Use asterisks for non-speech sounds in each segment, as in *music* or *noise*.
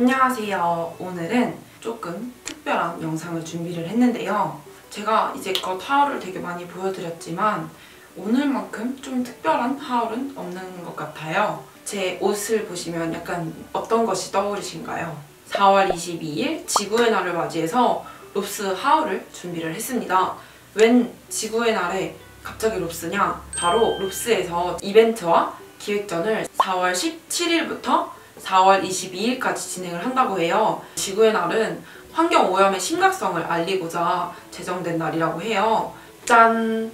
안녕하세요. 오늘은 조금 특별한 영상을 준비를 했는데요. 제가 이제껏 하울을 되게 많이 보여드렸지만 오늘만큼 좀 특별한 하울은 없는 것 같아요. 제 옷을 보시면 약간 어떤 것이 떠오르신가요? 4월 22일 지구의 날을 맞이해서 롭스 하울을 준비를 했습니다. 웬 지구의 날에 갑자기 롭스냐? 바로 롭스에서 이벤트와 기획전을 4월 17일부터 4월 22일까지 진행을 한다고 해요. 지구의 날은 환경오염의 심각성을 알리고자 제정된 날이라고 해요. 짠!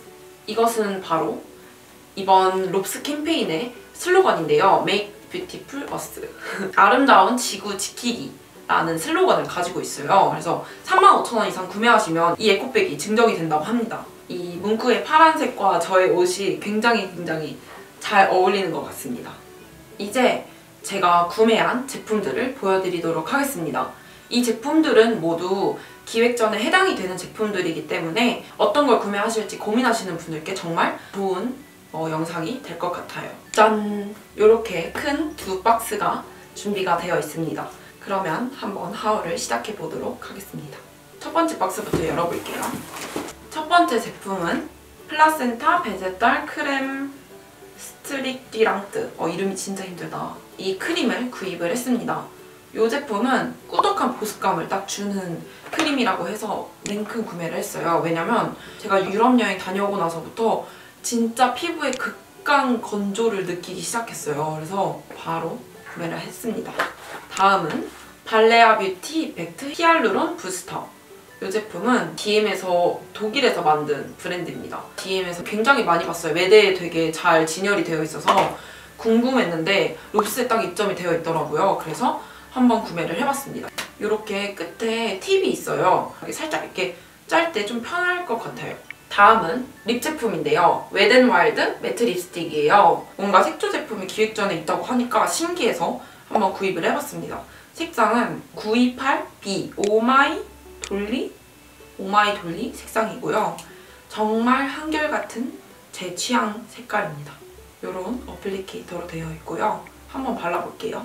이것은 바로 이번 롭스 캠페인의 슬로건인데요. Make Beautiful Us. *laughs* 아름다운 지구 지키기. 라는 슬로건을 가지고 있어요. 그래서 35,000원 이상 구매하시면 이 에코백이 증정이 된다고 합니다. 이 문구의 파란색과 저의 옷이 굉장히 굉장히 잘 어울리는 것 같습니다. 이제 제가 구매한 제품들을 보여드리도록 하겠습니다. 이 제품들은 모두 기획전에 해당이 되는 제품들이기 때문에 어떤 걸 구매하실지 고민하시는 분들께 정말 좋은 어, 영상이 될 것 같아요. 짠! 이렇게 큰 두 박스가 준비가 되어 있습니다. 그러면 한번 하울을 시작해 보도록 하겠습니다. 첫 번째 박스부터 열어볼게요. 첫 번째 제품은 플라센타 베제탈 크렘 스트릭디랑트 어, 이름이 진짜 힘들다. 이 크림을 구입을 했습니다. 이 제품은 꾸덕한 보습감을 딱 주는 크림이라고 해서 냉큼 구매를 했어요. 왜냐면 제가 유럽 여행 다녀오고 나서부터 진짜 피부에 극강 건조를 느끼기 시작했어요. 그래서 바로 구매를 했습니다. 다음은 발레아 뷰티 이펙트 히알루론 부스터 이 제품은 DM에서 독일에서 만든 브랜드입니다. DM에서 굉장히 많이 봤어요. 매대에 되게 잘 진열이 되어 있어서 궁금했는데 롭스에 딱 입점이 되어 있더라고요. 그래서 한번 구매를 해봤습니다. 이렇게 끝에 팁이 있어요. 살짝 이렇게 짤 때 좀 편할 것 같아요. 다음은 립 제품인데요. 웨덴와일드 매트 립스틱이에요. 뭔가 색조 제품이 기획전에 있다고 하니까 신기해서 한번 구입을 해봤습니다. 색상은 928B 오마이 돌리? 오마이 돌리 색상이고요. 정말 한결같은 제 취향 색깔입니다. 이런 어플리케이터로 되어 있고요. 한번 발라볼게요.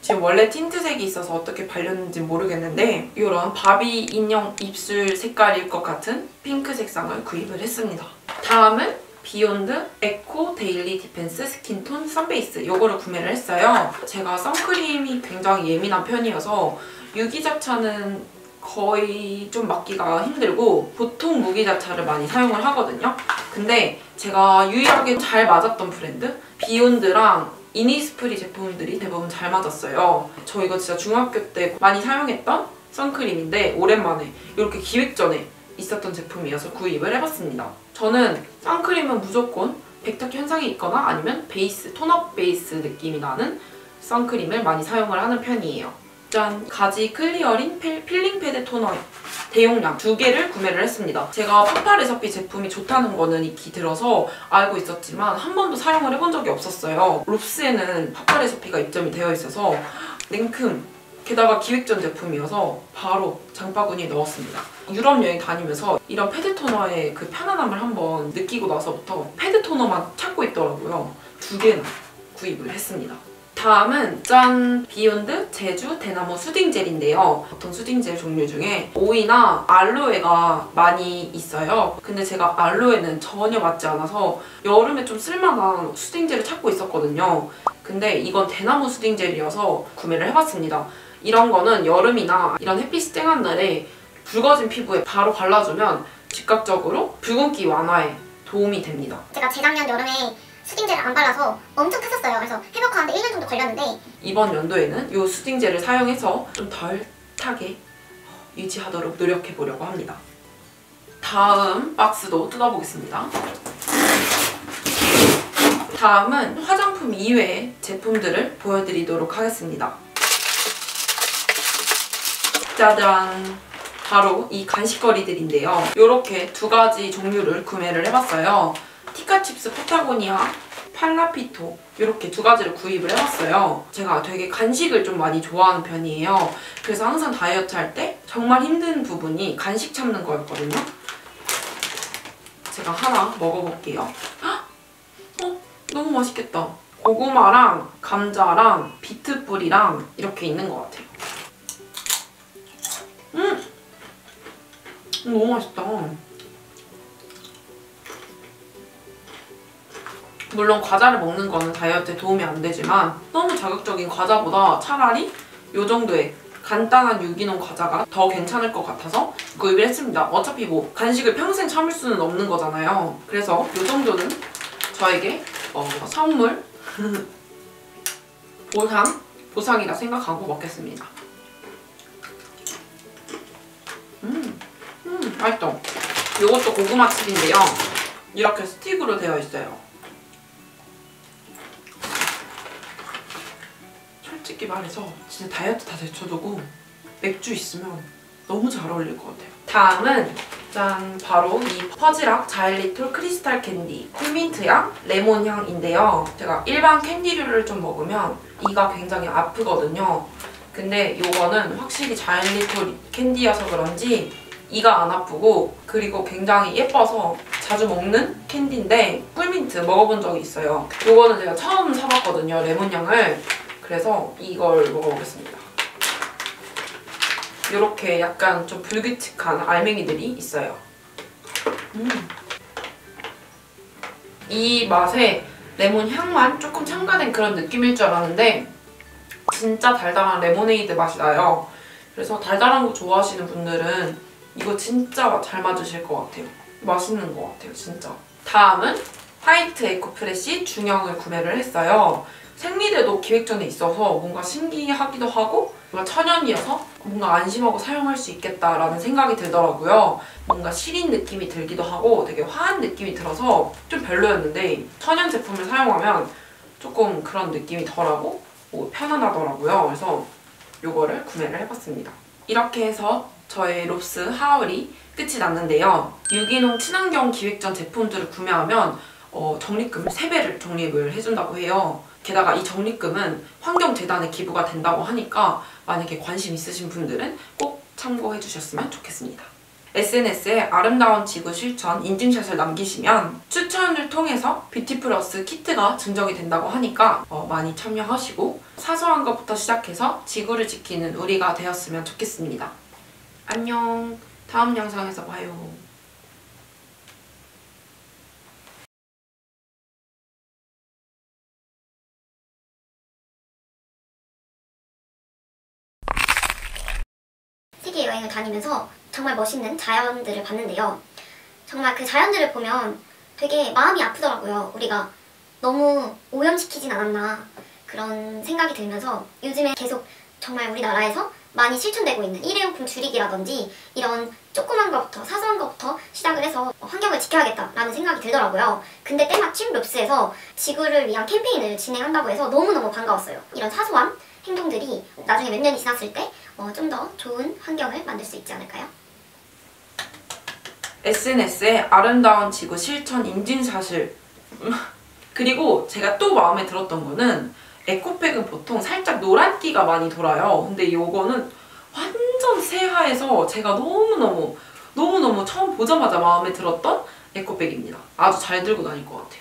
지금 원래 틴트색이 있어서 어떻게 발렸는지 모르겠는데 이런 바비 인형 입술 색깔일 것 같은 핑크 색상을 구입을 했습니다. 다음은 비욘드 에코 데일리 디펜스 스킨톤 선베이스 이거를 구매를 했어요. 제가 선크림이 굉장히 예민한 편이어서 유기자차는 거의 좀 맡기가 힘들고 보통 무기자차를 많이 사용을 하거든요. 근데 제가 유일하게 잘 맞았던 브랜드 비욘드랑 이니스프리 제품들이 대부분 잘 맞았어요. 저 이거 진짜 중학교 때 많이 사용했던 선크림인데 오랜만에 이렇게 기획전에 있었던 제품이어서 구입을 해봤습니다. 저는 선크림은 무조건 백탁 현상이 있거나 아니면 베이스, 톤업 베이스 느낌이 나는 선크림을 많이 사용을 하는 편이에요. 짠! 가지 클리어링 필링 패드 토너 대용량 두 개를 구매를 했습니다. 제가 파파레서피 제품이 좋다는 거는 익히 들어서 알고 있었지만 한 번도 사용을 해본 적이 없었어요. 롭스에는 파파레서피가 입점이 되어 있어서 냉큼 게다가 기획전 제품이어서 바로 장바구니에 넣었습니다. 유럽 여행 다니면서 이런 패드 토너의 그 편안함을 한번 느끼고 나서부터 패드 토너만 찾고 있더라고요. 두 개나 구입을 했습니다. 다음은 짠! 비욘드 제주 대나무 수딩 젤인데요. 보통 수딩 젤 종류 중에 오이나 알로에가 많이 있어요. 근데 제가 알로에는 전혀 맞지 않아서 여름에 좀 쓸만한 수딩 젤을 찾고 있었거든요. 근데 이건 대나무 수딩 젤이어서 구매를 해봤습니다. 이런 거는 여름이나 이런 햇빛이 쨍한 날에 붉어진 피부에 바로 발라주면 즉각적으로 붉은기 완화에 도움이 됩니다. 제가 재작년 여름에 수딩젤을 안 발라서 엄청 탔었어요. 그래서 회복하는데 1년 정도 걸렸는데 이번 연도에는 이 수딩젤을 사용해서 좀 덜 타게 유지하도록 노력해 보려고 합니다. 다음 박스도 뜯어보겠습니다. 다음은 화장품 이외의 제품들을 보여드리도록 하겠습니다. 짜잔! 바로 이 간식거리들인데요. 이렇게 두 가지 종류를 구매를 해봤어요. 티카칩스 파타고니아 팔라피토 이렇게 두 가지를 구입을 해봤어요. 제가 되게 간식을 좀 많이 좋아하는 편이에요. 그래서 항상 다이어트 할 때 정말 힘든 부분이 간식 참는 거였거든요. 제가 하나 먹어볼게요. 헉! 어? 너무 맛있겠다. 고구마랑 감자랑 비트 뿌리랑 이렇게 있는 것 같아요. 음! 너무 맛있다. 물론 과자를 먹는 거는 다이어트에 도움이 안 되지만 너무 자극적인 과자보다 차라리 이 정도의 간단한 유기농 과자가 더 괜찮을 것 같아서 구입을 했습니다. 어차피 뭐 간식을 평생 참을 수는 없는 거잖아요. 그래서 이 정도는 저에게 어, 선물, *laughs* 보상, 보상이라 생각하고 먹겠습니다. 음, 음, 맛있죠? 이것도 고구마 칩인데요. 이렇게 스틱으로 되어 있어요. 솔직히 말해서 진짜 다이어트 다 제쳐두고 맥주 있으면 너무 잘 어울릴 것 같아요. 다음은 짠 바로 이 퍼지락 자일리톨 크리스탈 캔디 쿨민트향 레몬향인데요. 제가 일반 캔디류를 좀 먹으면 이가 굉장히 아프거든요. 근데 이거는 확실히 자일리톨 캔디여서 그런지 이가 안 아프고 그리고 굉장히 예뻐서 자주 먹는 캔디인데 꿀민트 먹어본 적이 있어요. 이거는 제가 처음 사봤거든요. 레몬향을. 그래서 이걸 먹어보겠습니다. 이렇게 약간 좀 불규칙한 알맹이들이 있어요. 음. 이 맛에 레몬 향만 조금 첨가된 그런 느낌일 줄 알았는데 진짜 달달한 레모네이드 맛이 나요. 그래서 달달한 거 좋아하시는 분들은 이거 진짜 잘 맞으실 것 같아요. 맛있는 것 같아요, 진짜. 다음은 화이트 에코프레쉬 중형을 구매를 했어요. 생리대도 기획전에 있어서 뭔가 신기하기도 하고 뭔가 천연이어서 뭔가 안심하고 사용할 수 있겠다라는 생각이 들더라고요. 뭔가 시린 느낌이 들기도 하고 되게 화한 느낌이 들어서 좀 별로였는데 천연 제품을 사용하면 조금 그런 느낌이 덜하고 뭐 편안하더라고요. 그래서 이거를 구매를 해봤습니다. 이렇게 해서 저의 롭스 하울이 끝이 났는데요. 유기농 친환경 기획전 제품들을 구매하면 어, 적립금을 3배를 적립을 해준다고 해요. 게다가 이 적립금은 환경재단에 기부가 된다고 하니까 만약에 관심 있으신 분들은 꼭 참고해 주셨으면 좋겠습니다. SNS에 아름다운 지구 실천 인증샷을 남기시면 추천을 통해서 뷰티 플러스 키트가 증정이 된다고 하니까 어, 많이 참여하시고 사소한 것부터 시작해서 지구를 지키는 우리가 되었으면 좋겠습니다. 안녕. 다음 영상에서 봐요. 세계 여행을 다니면서 정말 멋있는 자연들을 봤는데요. 정말 그 자연들을 보면 되게 마음이 아프더라고요. 우리가 너무 오염시키진 않았나 그런 생각이 들면서 요즘에 계속 정말 우리나라에서 많이 실천되고 있는 일회용품 줄이기라든지 이런 조그만 것부터 사소한 것부터 시작을 해서 환경을 지켜야겠다라는 생각이 들더라고요. 근데 때마침 롭스에서 지구를 위한 캠페인을 진행한다고 해서 너무너무 반가웠어요. 이런 사소한 행동들이 나중에 몇 년이 지났을 때 어, 좀 더 좋은 환경을 만들 수 있지 않을까요? SNS에 아름다운 지구 실천 인증샷을 *laughs* 그리고 제가 또 마음에 들었던 거는 에코백은 보통 살짝 노란기가 많이 돌아요. 근데 이거는 완전 새하해서 제가 너무너무 너무너무 처음 보자마자 마음에 들었던 에코백입니다. 아주 잘 들고 다닐 것 같아요.